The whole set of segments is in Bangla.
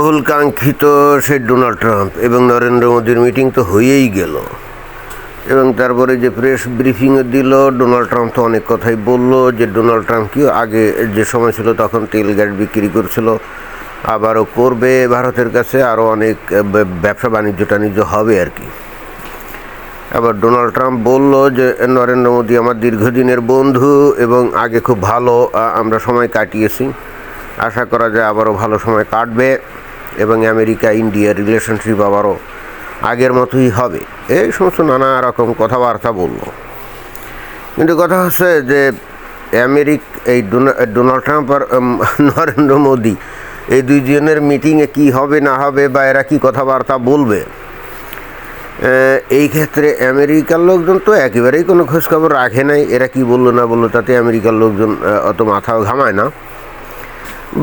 বহুল কাঙ্ক্ষিত সেই ডোনাল্ড ট্রাম্প এবং নরেন্দ্র মোদীর মিটিং তো হয়েই গেল। এবং তারপরে যে প্রেস ব্রিফিংয়ে দিল, ডোনাল্ড ট্রাম্প তো অনেক কথাই বলল যে ডোনাল্ড ট্রাম্প কি আগে যে সময় ছিল তখন তেল গ্যাস বিক্রি করছিল, আবারও করবে ভারতের কাছে, আরও অনেক ব্যবসা বাণিজ্য টাণিজ্য হবে আর কি। আবার ডোনাল্ড ট্রাম্প বলল যে, নরেন্দ্র মোদী আমার দীর্ঘদিনের বন্ধু এবং আগে খুব ভালো আমরা সময় কাটিয়েছি। আশা করা যায় আবারও ভালো সময় কাটবে। এবং আমেরিকা ইন্ডিয়ার রিলেশনশিপ আবারও আগের মতোই হবে। এই সমস্ত নানা রকম কথাবার্তা বলল কিন্তু কথা হচ্ছে যে আমেরিক, এই ডোনা- ডোনাল্ড ট্রাম্প আর নরেন্দ্র মোদী, এই দুইজনের মিটিংয়ে কি হবে, না হবে, বা এরা কী কথাবার্তা বলবে? এই ক্ষেত্রে আমেরিকার লোকজন তো একেবারেই কোনো খোঁজখবর রাখে নাই। এরা কি বলল, না বলল, তাতে আমেরিকার লোকজন অত মাথাও ঘামায় না।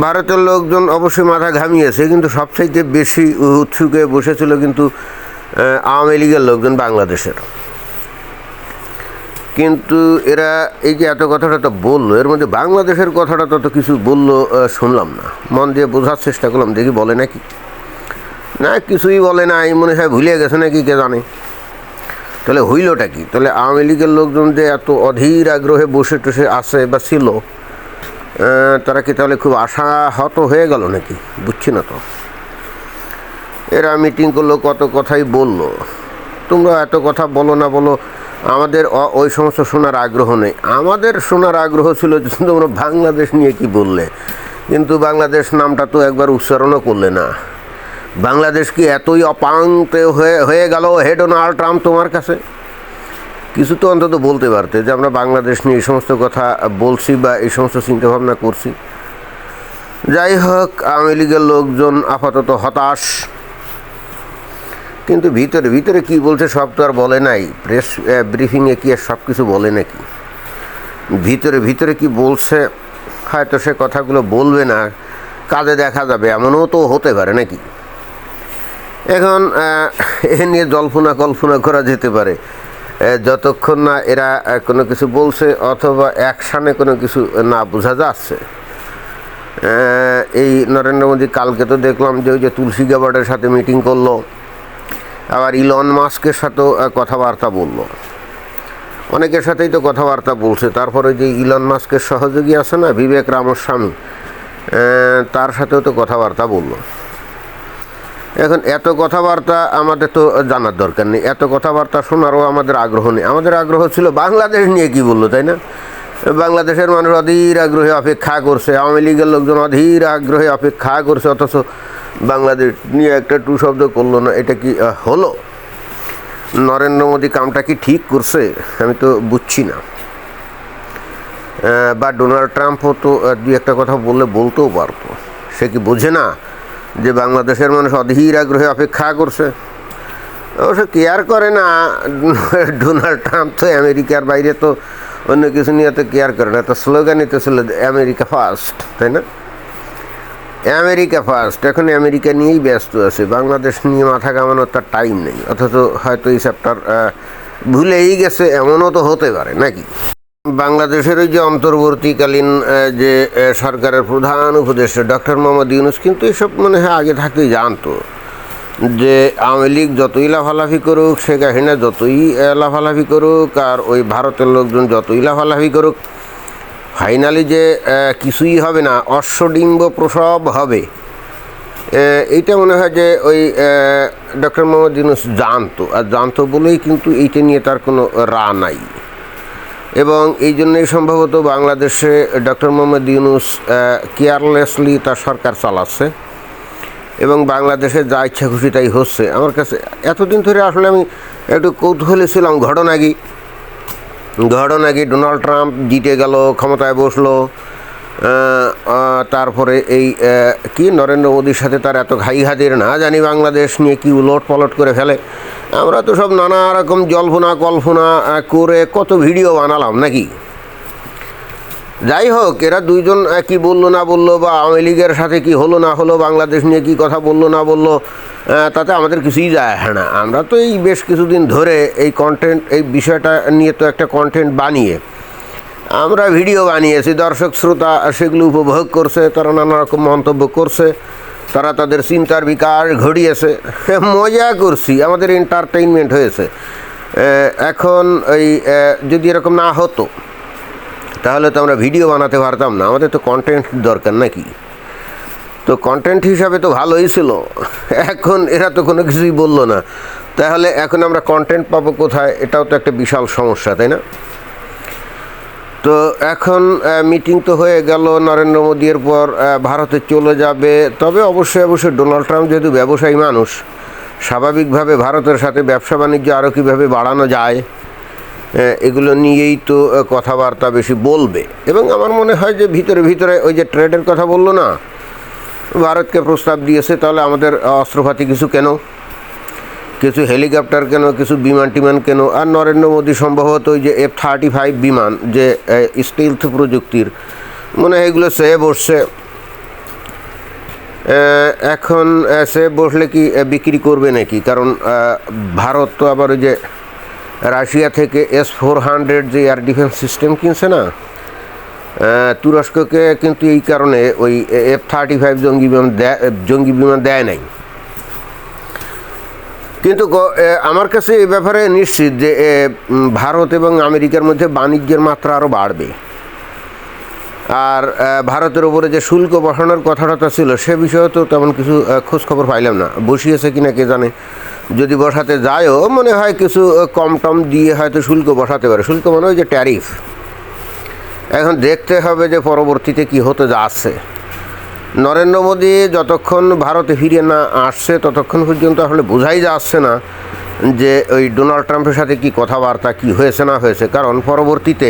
ভারতের লোকজন অবশ্যই মাথা ঘামিয়েছে, কিন্তু সবচাইতে বেশি উৎসুকে বসেছিল কিন্তু আওয়ামী লীগের লোকজন বাংলাদেশের। কিন্তু এরা এই যে এত কথাটা তো বলল, এর মধ্যে বাংলাদেশের কথাটা তত কিছু বলল শুনলাম না। মন দিয়ে বোঝার চেষ্টা করলাম, দেখি বলে নাকি? না, কিছুই বলে না, এই মনে হয় ভুলে গেছে নাকি, কে জানে। তাহলে হইলটা কি? তাহলে আওয়ামী লীগের লোকজন যে এত অধীর আগ্রহে বসে টসে আসে বা ছিল তারা কি তাহলে খুব আশাহত হয়ে গেল নাকি? বুঝছি না তো। এরা মিটিং করল, কত কথাই বলল। তোমরা এত কথা বলো না বলো, আমাদের ওই সমস্ত শোনার আগ্রহ নেই। আমাদের শোনার আগ্রহ ছিল তোমরা বাংলাদেশ নিয়ে কি বললে। কিন্তু বাংলাদেশ নামটা তো একবার উচ্চারণও করলে না। বাংলাদেশ কি এতই অপাঙ্তে হয়ে হয়ে গেল হে ডোনাল্ড ট্রাম্প তোমার কাছে? কিছু তো অন্তত বলতে পারতে যে আমরা বাংলাদেশ নিয়ে এই সমস্ত কথা বলছি বা এই সমস্ত চিন্তাভাবনা করছি। যাই হোক, আওয়ামী লীগের লোকজন আপাতত হতাশ। কিন্তু ভিতরে ভিতরে কি বলছে সব তো আর বলে নাই। প্রেস ব্রিফিংয়ে কি আর সব কিছু বলে নাকি? ভিতরে ভিতরে কি বলছে, হয়তো সে কথাগুলো বলবে না। কাজে দেখা যাবে, এমনও তো হতে পারে নাকি? এখন, এ নিয়ে জল্পনা কল্পনা করা যেতে পারে। যতক্ষণ না এরা কোনো কিছু বলছে অথবা অ্যাকশানে কোনো কিছু না বোঝা যাচ্ছে। এই নরেন্দ্র মোদী কালকে তো দেখলাম যে ওই যে তুলসী গাবার্ডের সাথে মিটিং করল, আবার ইলন মাস্কের সাথেও কথাবার্তা বলল। অনেকের সাথেই তো কথাবার্তা বলছে, তারপরে যে ইলন মাস্কের সহযোগী আছে না, বিবেক রামস্বামী তার সাথেও তো কথাবার্তা বলল। এখন এত কথাবার্তা আমাদের তো জানার দরকার নেই। এত কথাবার্তা শোনারও আমাদের আগ্রহ নেই। আমাদের আগ্রহ ছিল বাংলাদেশ নিয়ে কি বলল, তাই না? বাংলাদেশের মানুষ অধীর আগ্রহে অপেক্ষা করছে, আওয়ামী লীগের লোকজন অধীর আগ্রহে অপেক্ষা করছে, অথচ বাংলাদেশ নিয়ে একটা টু শব্দ করল না, এটা কি হলো? নরেন্দ্র মোদী কামটা কি ঠিক করছে, আমি তো বুঝছি না। বা ডোনাল্ড ট্রাম্পও তো দুই একটা কথা বললে বলতেও পারতো। সে কি বোঝে না? যে বাংলাদেশের মানুষ অধীর আগ্রহে অপেক্ষা করছে। অবশ্য কেয়ার করে না, ডোনাল্ড ট্রাম্প তো আমেরিকার বাইরে তো অন্য কিছু নিয়ে তো কেয়ার করে না, তো স্লোগানই তো ছিল আমেরিকা ফার্স্ট তাই না? আমেরিকা ফার্স্ট এখন আমেরিকা নিয়েই ব্যস্ত আছে, বাংলাদেশ নিয়ে মাথা কামানোর তার টাইম নেই, অথচ হয়তো এই চ্যাপ্টার ভুলেই গেছে, এমনও তো হতে পারে, নাকি? বাংলাদেশের ওই যে অন্তর্বর্তীকালীন যে সরকারের প্রধান উপদেষ্টা ডক্টর মোহাম্মদ ইউনুস কিন্তু এসব মনে হয়, আগে থাকতেই জানতো যে আওয়ামী লীগ যতই লাফালাফি করুক শেখ হাসিনা যতই লাফালাফি করুক আর ওই ভারতের লোকজন যতই লাফালাফি করুক, ফাইনালি যে কিছুই হবে না, অশ্বডিম্ব প্রসব হবে। এইটা মনে হয় যে ওই ডক্টর মোহাম্মদ ইউনুস জানতো, আর জানতো বলেই কিন্তু এইটা নিয়ে তার কোনো রা নাই। এবং এই জন্যই সম্ভবত বাংলাদেশে ডক্টর মোহাম্মদ ইউনুস কেয়ারলেসলি তার সরকার চালাচ্ছে এবং বাংলাদেশে যা ইচ্ছা খুশি তাই হচ্ছে। আমার কাছে এতদিন ধরে আসলে আমি একটু কৌতূহলী ছিলাম, ঘটনা কি? ঘটনা কি? ডোনাল্ড ট্রাম্প জিতে গেল, ক্ষমতায় বসল তারপরে এই কি নরেন্দ্র মোদীর সাথে তার এত ঘাই হাজির না? জানি বাংলাদেশ নিয়ে কি উলট পালট করে ফেলে। আমরা তো সব নানা রকম জল্পনা কল্পনা করে কত ভিডিও বানালাম নাকি? যাই হোক, এরা দুইজন কি বলল না বলল বা আওয়ামী লীগের সাথে কি হলো না হলো, বাংলাদেশ নিয়ে কি কথা বলল না বলল তাতে আমাদের কিছুই যায় না। আমরা তো এই বেশ কিছুদিন ধরে এই কন্টেন্ট এই বিষয়টা নিয়ে তো একটা কন্টেন্ট বানিয়ে আমরা ভিডিও বানিয়েছি, দর্শক, শ্রোতা সেগুলো উপভোগ করছে, তারা নানা রকম মন্তব্য করছে, তারা তাদের চিন্তার বিকাশ ঘটিয়েছে। মজা করছি, আমাদের এন্টারটেইনমেন্ট হয়েছে। এখন এই যদি এরকম না হতো, তাহলে তো আমরা ভিডিও বানাতে পারতাম না, আমাদের তো কন্টেন্ট দরকার নাকি? তো কন্টেন্ট হিসাবে তো ভালোই ছিল, এখন এরা তো কোনো কিছুই বলল না। তাহলে এখন আমরা কন্টেন্ট পাবো কোথায়, এটাও তো একটা বিশাল সমস্যা, তাই না? তো এখন মিটিং তো হয়ে গেল, নরেন্দ্র মোদীর পর ভারতে চলে যাবে। তবে অবশ্যই অবশ্যই ডোনাল্ড ট্রাম্প যেহেতু ব্যবসায়ী মানুষ, স্বাভাবিকভাবে ভারতের সাথে ব্যবসা বাণিজ্য আরও কীভাবে বাড়ানো যায় এগুলো নিয়েই তো কথাবার্তা বেশি বলবে। এবং আমার মনে হয় যে ভিতরে ভিতরে ওই যে ট্রেডের কথা বলল না, ভারতকে প্রস্তাব দিয়েছে, তাহলে আমাদের অস্ত্রপাতি কিছু কেন? কিছু হেলিকপ্টার কেন, কিছু বিমান টিমান কেন, আর নরেন্দ্র মোদী সম্ভবত ওই যে এফ থার্টি ফাইভ বিমান, যে স্টিলথ প্রযুক্তির। মনে হয় এগুলো সে বসছে। এখন সে বসলে কি বিক্রি করবে নাকি? কারণ ভারত তো আবার ওই যে রাশিয়া থেকে এস ফোর হান্ড্রেড যে এয়ার ডিফেন্স সিস্টেম কিনছে না তুরস্ককে কিন্তু এই কারণে ওই এফ থার্টি ফাইভ জঙ্গি বিমান দেয়, জঙ্গি বিমান দেয় নাই। কিন্তু আমার কাছে এ ব্যাপারে নিশ্চিত যে ভারত এবং আমেরিকার মধ্যে বাণিজ্যের মাত্রা আরও বাড়বে। আর ভারতের উপরে যে শুল্ক বসানোর কথাটা ছিল সে বিষয়ে তো তেমন কিছু আহ, খোঁজ খবর পাইলাম না। বসিয়েছে কিনা কে জানে। যদি বসাতে যায়ও মনে হয় কিছু কম টম দিয়ে হয়তো শুল্ক বসাতে পারে। শুল্ক মানে ওই যে ট্যারিফ। এখন দেখতে হবে যে পরবর্তীতে কি হতে যাচ্ছে। নরেন্দ্র মোদী যতক্ষণ ভারতে ফিরে না আসছে, ততক্ষণ পর্যন্ত আসলে বোঝাই যাচ্ছে না যে ওই ডোনাল্ড ট্রাম্পের সাথে কি কথাবার্তা, কি হয়েছে না হয়েছে। কারণ পরবর্তীতে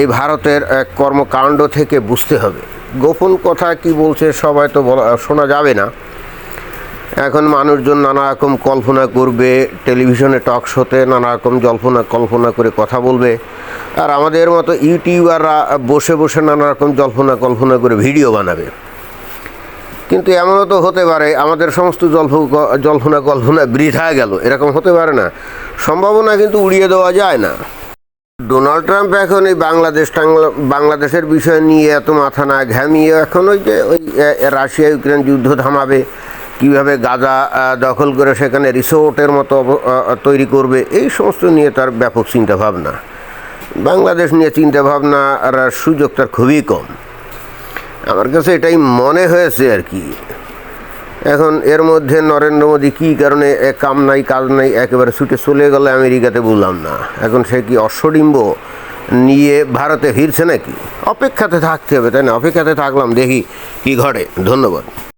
এই ভারতের এক কর্মকাণ্ড থেকে বুঝতে হবে। গোপন কথা কি বলছে সবাই তো বলা, শোনা যাবে না। এখন মানুষজন নানা রকম কল্পনা করবে, টেলিভিশনে টক শোতে নানা রকম জল্পনা, কল্পনা করে কথা বলবে। আর আমাদের মতো ইউটিউবাররা বসে বসে নানা রকম জল্পনা, কল্পনা করে ভিডিও বানাবে। কিন্তু এমনও তো হতে পারে, আমাদের সমস্ত জল্প, জল্পনা, কল্পনা বৃথা গেল। এরকম হতে পারে না। সম্ভাবনা কিন্তু উড়িয়ে দেওয়া যায় না। ডোনাল্ড ট্রাম্প এখন এই বাংলাদেশ বাংলাদেশের বিষয় নিয়ে এত মাথা না ঘামিয়ে এখন ওই যে ওই রাশিয়া ইউক্রেন যুদ্ধ থামাবে। কীভাবে গাজা দখল করে সেখানে রিসোর্টের মতো তৈরি করবে, এই সমস্ত নিয়ে তার ব্যাপক চিন্তাভাবনা। বাংলাদেশ নিয়ে চিন্তাভাবনা আর সুযোগ তার খুবই কম। আমার কাছে এটাই মনে হয়েছে আর কি। এখন এর মধ্যে নরেন্দ্র মোদী কী কারণে কাম নাই, কাজ নাই, একেবারে ছুটে চলে গেলে আমেরিকাতে বললাম না। এখন সে কি অশ্বডিম্ব নিয়ে ভারতে ফিরছে নাকি? অপেক্ষাতে থাকতে হবে, তাই না? অপেক্ষাতে থাকলাম, দেখি কি ঘটে। ধন্যবাদ।